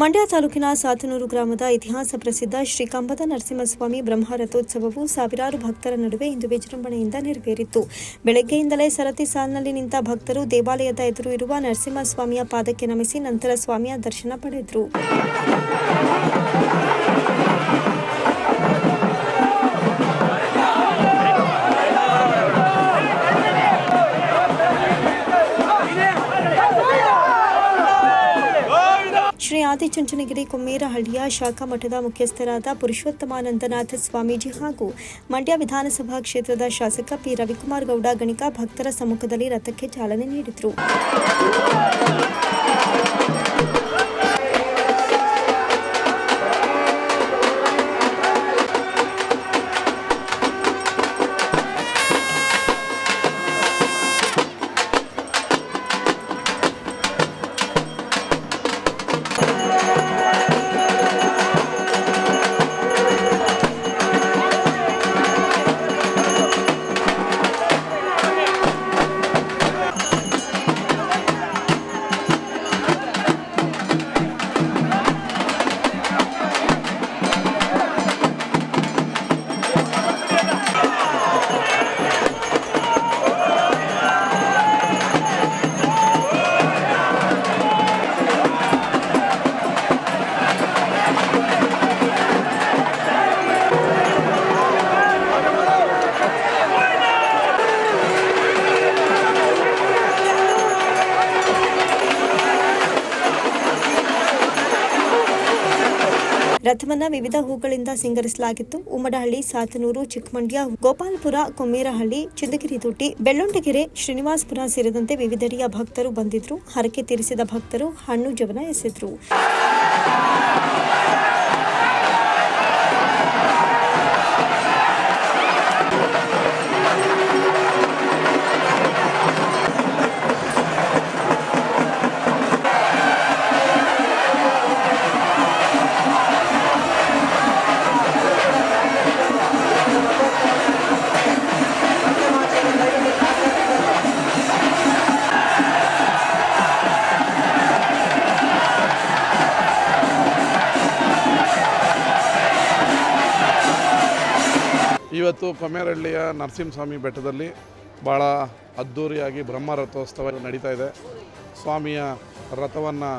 ಮಂಡ್ಯ ತಾಲೂಕಿನ ಸಾತನೂರು ಗ್ರಾಮದ ಇತಿಹಾಸ ಪ್ರಸಿದ್ಧ ಶ್ರೀ ಕಂಬದ ನರಸಿಂಹಸ್ವಾಮಿ ಬ್ರಹ್ಮ ರಥೋತ್ಸವವು ಸಾವಿರಾರು ಭಕ್ತರ ನಡುವೆ ಇಂದು ವಿಜೃಂಭಣೆಯಿಂದ ನೆರವೇರಿತು. ಬೆಳಗ್ಗೆಯಿಂದಲೇ ಸರತಿ ಸಾಲಿನಲ್ಲಿ ನಿಂತ ಭಕ್ತರು ದೇವಾಲಯದ ಎದುರು ಇರುವ ನರಸಿಂಹಸ್ವಾಮಿಯ ಪಾದಕ್ಕೆ ನಮಿಸಿ ನಂತರ ಸ್ವಾಮಿಯ ದರ್ಶನ ಪಡೆದರು. ಆದಿಚುಂಚನಗಿರಿ ಕುಮ್ಮೇರಹಳ್ಳಿಯ ಶಾಖಾ ಮಠದ ಮುಖ್ಯಸ್ಥರಾದ ಪುರುಷೋತ್ತಮಾನಂದನಾಥ ಸ್ವಾಮೀಜಿ ಹಾಗೂ ಮಂಡ್ಯ ವಿಧಾನಸಭಾ ಕ್ಷೇತ್ರದ ಶಾಸಕ ಪಿ. ರವಿಕುಮಾರ್ ಗೌಡ ಗಣಿಕ ಭಕ್ತರ ಸಮ್ಮುಖದಲ್ಲಿ ರಥಕ್ಕೆ ಚಾಲನೆ ನೀಡಿದರು. ರಥವನ್ನ ವಿವಿಧ ಹೂಗಳಿಂದ ಸಿಂಗರಿಸಲಾಗಿತ್ತು. ಉಮ್ಮಡಹಳ್ಳಿ, ಸಾತನೂರು, ಚಿಕ್ಕಮಂಡ್ಯ, ಗೋಪಾಲ್ಪುರ, ಕೊಮ್ಮೇರಹಳ್ಳಿ, ಚಿಂದಗಿರಿ ತುಟ್ಟಿ, ಬೆಳ್ಳೊಂಡಗೆರೆ, ಶ್ರೀನಿವಾಸಪುರ ಸೇರಿದಂತೆ ವಿವಿಧೆಡೆಯ ಭಕ್ತರು ಬಂದಿದ್ರು. ಹರಕೆ ತೀರಿಸಿದ ಭಕ್ತರು ಹಣ್ಣು ಜವನ ಎಸೆದ್ರು. ಇವತ್ತು ಕೊಮೇರಹಳ್ಳಿಯ ನರಸಿಂಹಸ್ವಾಮಿ ಬೆಟ್ಟದಲ್ಲಿ ಭಾಳ ಅದ್ಧೂರಿಯಾಗಿ ಬ್ರಹ್ಮ ರಥೋತ್ಸವ ನಡೀತಾ ಇದೆ. ಸ್ವಾಮಿಯ ರಥವನ್ನು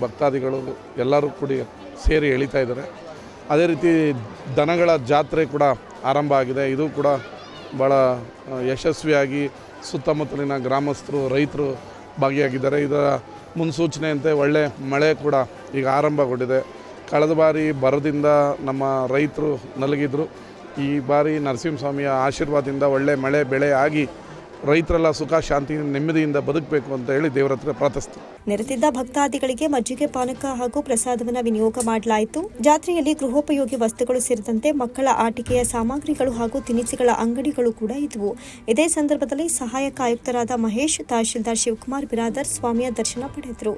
ಭಕ್ತಾದಿಗಳು ಎಲ್ಲರೂ ಕೂಡಿ ಸೇರಿ ಎಳಿತಾ ಇದ್ದಾರೆ. ಅದೇ ರೀತಿ ದನಗಳ ಜಾತ್ರೆ ಕೂಡ ಆರಂಭ ಆಗಿದೆ. ಇದು ಕೂಡ ಭಾಳ ಯಶಸ್ವಿಯಾಗಿ ಸುತ್ತಮುತ್ತಲಿನ ಗ್ರಾಮಸ್ಥರು, ರೈತರು ಭಾಗಿಯಾಗಿದ್ದಾರೆ. ಇದರ ಮುನ್ಸೂಚನೆಯಂತೆ ಒಳ್ಳೆ ಮಳೆ ಕೂಡ ಈಗ ಆರಂಭಗೊಂಡಿದೆ. ಕಳೆದ ಬಾರಿ ಬರದಿಂದ ನಮ್ಮ ರೈತರು ನಲಗಿದ್ರು. ಈ ಬಾರಿ ನರಸಿಂಹಸ್ವಾಮಿಯ ಆಶೀರ್ವಾದದಿಂದ ಒಳ್ಳೆ ಮಳೆ, ಬೆಳೆ ಆಗಿ ರೈತರೆಲ್ಲ ಸುಖ, ಶಾಂತಿ, ನೆಮ್ಮದಿಯಿಂದ ಬದುಕಬೇಕು ಅಂತ ಹೇಳಿ ದೇವರ ಹತ್ರ ಪ್ರಾರ್ಥಿಸ್ತೀವಿ. ನೆರೆದಿದ್ದ ಭಕ್ತಾದಿಗಳಿಗೆ ಮಜ್ಜಿಗೆ, ಪಾನಕ ಹಾಗೂ ಪ್ರಸಾದವನ್ನು ವಿನಿಯೋಗ ಮಾಡಲಾಯಿತು. ಜಾತ್ರೆಯಲ್ಲಿ ಗೃಹೋಪಯೋಗಿ ವಸ್ತುಗಳು ಸೇರಿದಂತೆ ಮಕ್ಕಳ ಆಟಿಕೆಯ ಸಾಮಗ್ರಿಗಳು ಹಾಗೂ ತಿನಿಸುಗಳ ಅಂಗಡಿಗಳು ಕೂಡ ಇದ್ವು. ಇದೇ ಸಂದರ್ಭದಲ್ಲಿ ಸಹಾಯಕ ಆಯುಕ್ತರಾದ ಮಹೇಶ್, ತಹಶೀಲ್ದಾರ್ ಶಿವಕುಮಾರ್, ಬಿರಾದರ್ ಸ್ವಾಮಿಯ ದರ್ಶನ ಪಡೆದರು.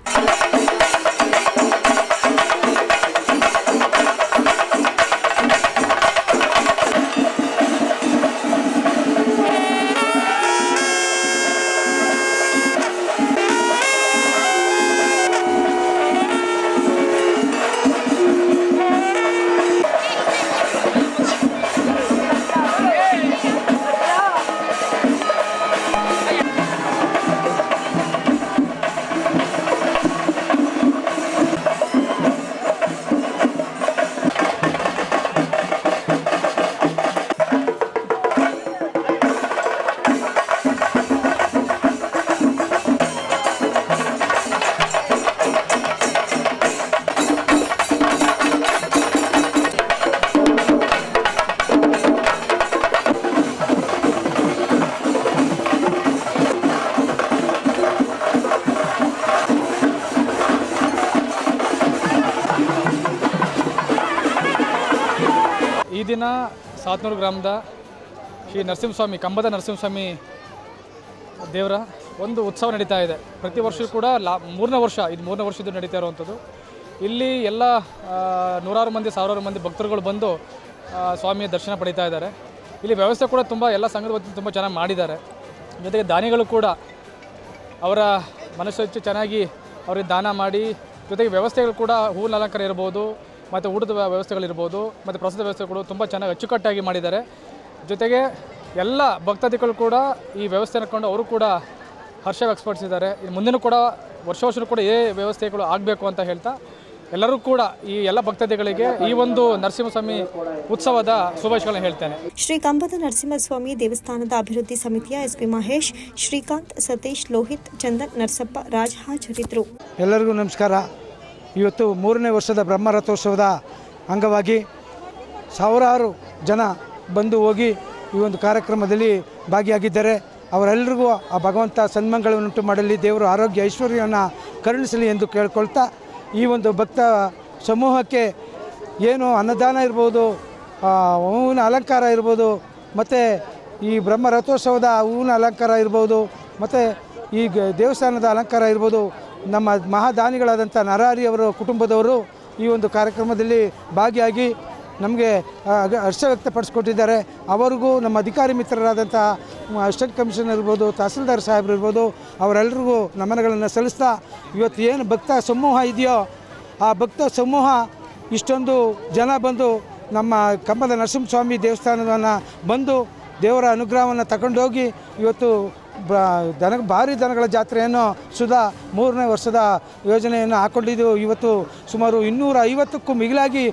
ದಿನ ಸಾತ್ನೂರು ಗ್ರಾಮದ ಶ್ರೀ ನರಸಿಂಹಸ್ವಾಮಿ, ಕಂಬದ ನರಸಿಂಹಸ್ವಾಮಿ ದೇವರ ಒಂದು ಉತ್ಸವ ನಡೀತಾ ಇದೆ. ಪ್ರತಿ ವರ್ಷ ಕೂಡ ಲಾ, ಮೂರನೇ ವರ್ಷ, ಇದು ಮೂರನೇ ವರ್ಷದ್ದು ನಡೀತಾ ಇರುವಂಥದ್ದು. ಇಲ್ಲಿ ಎಲ್ಲ ನೂರಾರು ಮಂದಿ, ಸಾವಿರಾರು ಮಂದಿ ಭಕ್ತರುಗಳು ಬಂದು ಸ್ವಾಮಿಯ ದರ್ಶನ ಪಡೀತಾ ಇದ್ದಾರೆ. ಇಲ್ಲಿ ವ್ಯವಸ್ಥೆ ಕೂಡ ತುಂಬ, ಎಲ್ಲ ಸಂಘದ ವತಿಯಿಂದ ತುಂಬ ಚೆನ್ನಾಗಿ ಮಾಡಿದ್ದಾರೆ. ಜೊತೆಗೆ ದಾನಿಗಳು ಕೂಡ ಅವರ ಮನಸ್ಸು ಚೆನ್ನಾಗಿ ಅವರಿಗೆ ದಾನ ಮಾಡಿ, ಜೊತೆಗೆ ವ್ಯವಸ್ಥೆಗಳು ಕೂಡ ಹೂವಿನ ಅಲಂಕಾರ ಇರ್ಬೋದು ಮತ್ತು ಊಟದ ವ್ಯ- ವ್ಯವಸ್ಥೆಗಳಿರ್ಬೋದು ಮತ್ತು ಪ್ರಸಾದ ವ್ಯವಸ್ಥೆಗಳು ತುಂಬ ಚೆನ್ನಾಗಿ ಅಚ್ಚುಕಟ್ಟಾಗಿ ಮಾಡಿದ್ದಾರೆ. ಜೊತೆಗೆ ಎಲ್ಲ ಭಕ್ತಾದಿಗಳು ಕೂಡ ಈ ವ್ಯವಸ್ಥೆ ಕಂಡು ಅವರು ಕೂಡ ಹರ್ಷ ವ್ಯಕ್ತಪಡಿಸಿದ್ದಾರೆ ಇನ್ನು ಮುಂದಿನ ಕೂಡ ವರ್ಷ ವರ್ಷವೂ ಕೂಡ ಏ ವ್ಯವಸ್ಥೆಗಳು ಆಗಬೇಕು ಅಂತ ಹೇಳ್ತಾ ಎಲ್ಲರೂ ಕೂಡ ಈ ಎಲ್ಲ ಭಕ್ತಾದಿಗಳಿಗೆ ಈ ಒಂದು ನರಸಿಂಹಸ್ವಾಮಿ ಉತ್ಸವದ ಶುಭಾಶಯಗಳನ್ನು ಹೇಳ್ತೇನೆ. ಶ್ರೀ ಕಂಬದ ನರಸಿಂಹಸ್ವಾಮಿ ದೇವಸ್ಥಾನದ ಅಭಿವೃದ್ಧಿ ಸಮಿತಿಯ ಎಸ್ಪಿ ಮಹೇಶ್ ಶ್ರೀಕಾಂತ್ ಸತೀಶ್ ಲೋಹಿತ್ ಚಂದನ್ ನರಸಪ್ಪ ರಾಜ್ ಹಾಜರಿದ್ದರು. ಎಲ್ಲರಿಗೂ ನಮಸ್ಕಾರ. ಇವತ್ತು ಮೂರನೇ ವರ್ಷದ ಬ್ರಹ್ಮರಥೋತ್ಸವದ ಅಂಗವಾಗಿ ಸಾವಿರಾರು ಜನ ಬಂದು ಹೋಗಿ ಈ ಒಂದು ಕಾರ್ಯಕ್ರಮದಲ್ಲಿ ಭಾಗಿಯಾಗಿದ್ದಾರೆ. ಅವರೆಲ್ಲರಿಗೂ ಆ ಭಗವಂತ ಸನ್ಮಂಗಳವನ್ನುಂಟು ಮಾಡಲಿ, ದೇವರು ಆರೋಗ್ಯ, ಐಶ್ವರ್ಯವನ್ನು ಕರುಣಿಸಲಿ ಎಂದು ಕೇಳ್ಕೊಳ್ತಾ ಈ ಒಂದು ಭಕ್ತ ಸಮೂಹಕ್ಕೆ ಏನು ಅನ್ನದಾನ ಇರ್ಬೋದು ಹೂವಿನ ಅಲಂಕಾರ ಇರ್ಬೋದು, ಮತ್ತು ಈ ಬ್ರಹ್ಮ ರಥೋತ್ಸವದ ಹೂವಿನ ಅಲಂಕಾರ ಇರ್ಬೋದು, ಮತ್ತು ಈ ದೇವಸ್ಥಾನದ ಅಲಂಕಾರ ಇರ್ಬೋದು ನಮ್ಮ ಮಹಾದಾನಿಗಳಾದಂಥ ನರಹರಿಯವರ ಕುಟುಂಬದವರು ಈ ಒಂದು ಕಾರ್ಯಕ್ರಮದಲ್ಲಿ ಭಾಗಿಯಾಗಿ ನಮಗೆ ಹರ್ಷ ವ್ಯಕ್ತಪಡಿಸ್ಕೊಟ್ಟಿದ್ದಾರೆ. ಅವರಿಗೂ ನಮ್ಮ ಅಧಿಕಾರಿ ಮಿತ್ರರಾದಂಥ ಅಸಿಸ್ಟೆಂಟ್ ಕಮಿಷನರ್ ಇರ್ಬೋದು, ತಹಸೀಲ್ದಾರ್ ಸಾಹೇಬ್ರು ಇರ್ಬೋದು ಅವರೆಲ್ಲರಿಗೂ ನಮನಗಳನ್ನು ಸಲ್ಲಿಸ್ತಾ, ಇವತ್ತು ಏನು ಭಕ್ತ ಸಮೂಹ ಇದೆಯೋ, ಆ ಭಕ್ತ ಸಮೂಹ ಇಷ್ಟೊಂದು ಜನ ಬಂದು ನಮ್ಮ ಕಂಬದ ನರಸಿಂಹಸ್ವಾಮಿ ದೇವಸ್ಥಾನವನ್ನು ಬಂದು ದೇವರ ಅನುಗ್ರಹವನ್ನು ತಗೊಂಡೋಗಿ ಇವತ್ತು ದನ ಭಾರಿ ದನಗಳ ಜಾತ್ರೆಯನ್ನು ಸುಧಾ ಮೂರನೇ ವರ್ಷದ ಯೋಜನೆಯನ್ನು ಹಾಕ್ಕೊಂಡಿದ್ದು ಇವತ್ತು ಸುಮಾರು ಇನ್ನೂರ ಐವತ್ತಕ್ಕೂ ಮಿಗಿಲಾಗಿ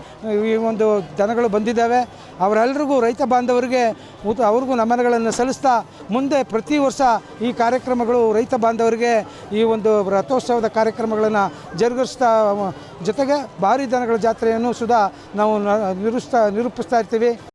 ಈ ಒಂದು ದನಗಳು ಬಂದಿದ್ದಾವೆ. ಅವರೆಲ್ಲರಿಗೂ ರೈತ ಬಾಂಧವರಿಗೆ ಅವ್ರಿಗೂ ನಮನಗಳನ್ನು ಸಲ್ಲಿಸ್ತಾ ಮುಂದೆ ಪ್ರತಿ ವರ್ಷ ಈ ಕಾರ್ಯಕ್ರಮಗಳು ರೈತ ಬಾಂಧವರಿಗೆ ಈ ಒಂದು ರಥೋತ್ಸವದ ಕಾರ್ಯಕ್ರಮಗಳನ್ನು ಜರುಗಿಸ್ತಾ ಜೊತೆಗೆ ಭಾರಿ ದನಗಳ ಜಾತ್ರೆಯನ್ನು ಸುಧಾ ನಾವು ನಿರೂಪಿಸ್ತಾ ನಿರೂಪಿಸ್ತಾ ಇರ್ತೀವಿ.